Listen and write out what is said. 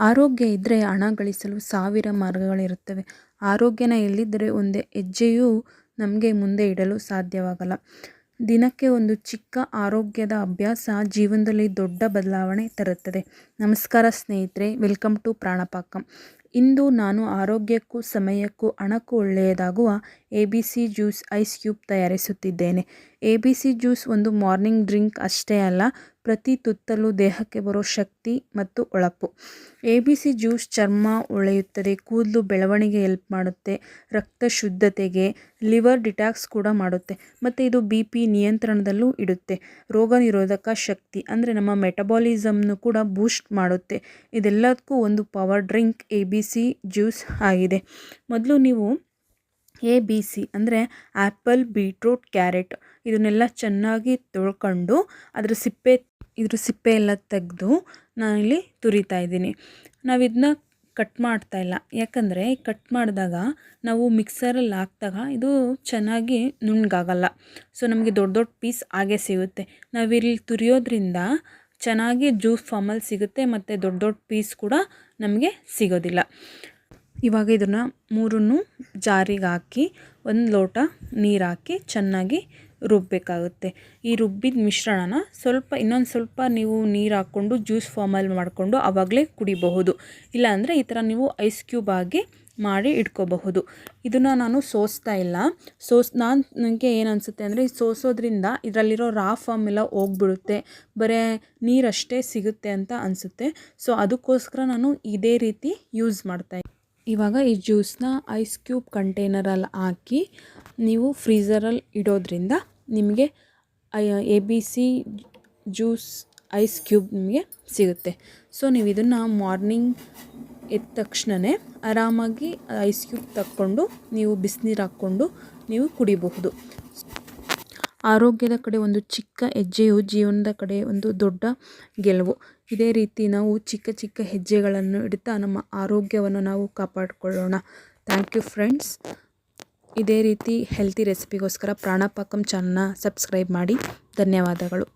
ಆರೋಗ್ಯ ಇದ್ದರೆ ಹಣ ಗಳಿಸಲು ಸಾವಿರ ಮಾರ್ಗಗಳಿರುತ್ತವೆ. ಆರೋಗ್ಯನ ಎಲ್ಲಿದ್ದರೆ ಒಂದು ಹೆಜ್ಜೆಯೂ ನಮಗೆ ಮುಂದೆ ಇಡಲು ಸಾಧ್ಯವಾಗಲ್ಲ. ದಿನಕ್ಕೆ ಒಂದು ಚಿಕ್ಕ ಆರೋಗ್ಯದ ಅಭ್ಯಾಸ ಜೀವನದಲ್ಲಿ ದೊಡ್ಡ ಬದಲಾವಣೆ ತರುತ್ತದೆ. ನಮಸ್ಕಾರ ಸ್ನೇಹಿತರೆ, ವೆಲ್ಕಮ್ ಟು ಪ್ರಾಣಪಾಕಂ. ಇಂದು ನಾನು ಆರೋಗ್ಯಕ್ಕೂ ಸಮಯಕ್ಕೂ ಹಣಕ್ಕೂ ಒಳ್ಳೆಯದಾಗುವ A B C juice ice cube ತಯಾರಿಸುತ್ತಿದ್ದೇನೆ. A B C juice ಒಂದು ಮಾರ್ನಿಂಗ್ ಡ್ರಿಂಕ್ ಅಷ್ಟೇ ಅಲ್ಲ, ಪ್ರತಿ ತುತ್ತಲೂ ದೇಹಕ್ಕೆ ಬರೋ ಶಕ್ತಿ ಮತ್ತು ಹೊಳಪು ಎ ಬಿ ಸಿ ಜ್ಯೂಸ್ ಚರ್ಮ ಒಳೆಯುತ್ತದೆ, ಕೂದಲು ಬೆಳವಣಿಗೆ ಹೆಲ್ಪ್ ಮಾಡುತ್ತೆ, ರಕ್ತ ಶುದ್ಧತೆಗೆ ಲಿವರ್ ಡಿಟಾಕ್ಸ್ ಕೂಡ ಮಾಡುತ್ತೆ, ಮತ್ತು ಇದು ಬಿ ಪಿ ನಿಯಂತ್ರಣದಲ್ಲೂ ಇಡುತ್ತೆ. ರೋಗ ನಿರೋಧಕ ಶಕ್ತಿ ಅಂದರೆ ನಮ್ಮ ಮೆಟಬಾಲಿಸಮ್ನು ಕೂಡ ಬೂಸ್ಟ್ ಮಾಡುತ್ತೆ. ಇದೆಲ್ಲದಕ್ಕೂ ಒಂದು power drink A B C juice ಆಗಿದೆ. ಮೊದಲು ನೀವು ಎ ಬಿ ಸಿ ಅಂದರೆ ಆ್ಯಪಲ್ ಬೀಟ್ರೂಟ್, ಕ್ಯಾರೆಟ್ ಇದನ್ನೆಲ್ಲ ಚೆನ್ನಾಗಿ ತೊಳ್ಕೊಂಡು ಅದರ ಸಿಪ್ಪೆ, ಇದ್ರ ಸಿಪ್ಪೆ ಎಲ್ಲ ತೆಗೆದು ನಾನಿಲ್ಲಿ ತುರಿತಾ ಇದ್ದೀನಿ. ನಾವು ಇದನ್ನ ಕಟ್ ಮಾಡ್ತಾ ಇಲ್ಲ. ಯಾಕಂದರೆ ಕಟ್ ಮಾಡಿದಾಗ ನಾವು ಮಿಕ್ಸರಲ್ಲಿ ಹಾಕ್ದಾಗ ಇದು ಚೆನ್ನಾಗಿ ನುಣ್ಗಾಗಲ್ಲ ಸೊ, ನಮಗೆ ದೊಡ್ಡ ದೊಡ್ಡ ಪೀಸ್ ಹಾಗೆ ಸಿಗುತ್ತೆ. ನಾವಿಲ್ಲಿ ತುರಿಯೋದ್ರಿಂದ ಚೆನ್ನಾಗಿ ಜ್ಯೂಸ್ ಫಾರ್ಮಲ್ಲಿ ಸಿಗುತ್ತೆ ಮತ್ತು ದೊಡ್ಡ ದೊಡ್ಡ ಪೀಸ್ ಕೂಡ ನಮಗೆ ಸಿಗೋದಿಲ್ಲ. ಇವಾಗ ಇದನ್ನು ಮೂರನ್ನು ಜಾರಿಗೆ ಹಾಕಿ ಒಂದು ಲೋಟ ನೀರು ಹಾಕಿ ಚೆನ್ನಾಗಿ ರುಬ್ಬಬೇಕಾಗುತ್ತೆ ಈ ರುಬ್ಬಿದ ಮಿಶ್ರಣನ ಸ್ವಲ್ಪ, ಇನ್ನೊಂದು ಸ್ವಲ್ಪ ನೀವು ನೀರು ಹಾಕ್ಕೊಂಡು ಜ್ಯೂಸ್ ಫಾರ್ಮಲ್ಲಿ ಮಾಡಿಕೊಂಡು ಆವಾಗಲೇ ಕುಡಿಬಹುದು. ಇಲ್ಲಾಂದರೆ ಈ ಥರ ನೀವು ಐಸ್ ಕ್ಯೂಬ್ ಆಗಿ ಮಾಡಿ ಇಟ್ಕೋಬಹುದು. ಇದನ್ನು ನಾನು ಸೋಸ್ತಾ ಇಲ್ಲ. ಸೋಸ್, ನಾನು ನನಗೆ ಏನು ಅನಿಸುತ್ತೆ ಅಂದರೆ ಸೋಸೋದ್ರಿಂದ ಇದರಲ್ಲಿರೋ ರಾ ಫಾರ್ಮ್ ಎಲ್ಲ ಹೋಗ್ಬಿಡುತ್ತೆ. ಬರೀ ನೀರಷ್ಟೇ ಸಿಗುತ್ತೆ ಅಂತ ಅನಿಸುತ್ತೆ. ಸೊ, ಅದಕ್ಕೋಸ್ಕರ ನಾನು ಇದೇ ರೀತಿ ಯೂಸ್ ಮಾಡ್ತಾ ಇವಾಗ ಈ ಜ್ಯೂಸ್ನ ಐಸ್ ಕ್ಯೂಬ್ ಕಂಟೈನರಲ್ಲಿ ಹಾಕಿ ನೀವು ಫ್ರೀಝರಲ್ಲಿ ಇಡೋದ್ರಿಂದ ನಿಮಗೆ A, B, C juice ice cube ನಿಮಗೆ ಸಿಗುತ್ತೆ. ಸೊ, ನೀವು ಇದನ್ನು ಮಾರ್ನಿಂಗ್ ಎದ್ದ ತಕ್ಷಣವೇ ಆರಾಮಾಗಿ ಐಸ್ ಕ್ಯೂಬ್ ತಕ್ಕೊಂಡು ನೀವು ಬಿಸಿನೀರು ಹಾಕ್ಕೊಂಡು ನೀವು ಕುಡಿಬಹುದು. ಆರೋಗ್ಯದ ಕಡೆ ಒಂದು ಚಿಕ್ಕ ಹೆಜ್ಜೆಯು ಜೀವನದ ಕಡೆ ಒಂದು ದೊಡ್ಡ ಗೆಲುವು. ಇದೇ ರೀತಿ ನಾವು ಚಿಕ್ಕ ಚಿಕ್ಕ ಹೆಜ್ಜೆಗಳನ್ನು ಇಡ್ತಾ ನಮ್ಮ ಆರೋಗ್ಯವನ್ನು ನಾವು ಕಾಪಾಡಿಕೊಳ್ಳೋಣ. Thank you friends. ಇದೇ ರೀತಿ ಹೆಲ್ತಿ ರೆಸಿಪಿಗೋಸ್ಕರ ಪ್ರಾಣಪಾಕಂ ಚಾನಲ್ನ ಸಬ್ಸ್ಕ್ರೈಬ್ ಮಾಡಿ. ಧನ್ಯವಾದಗಳು.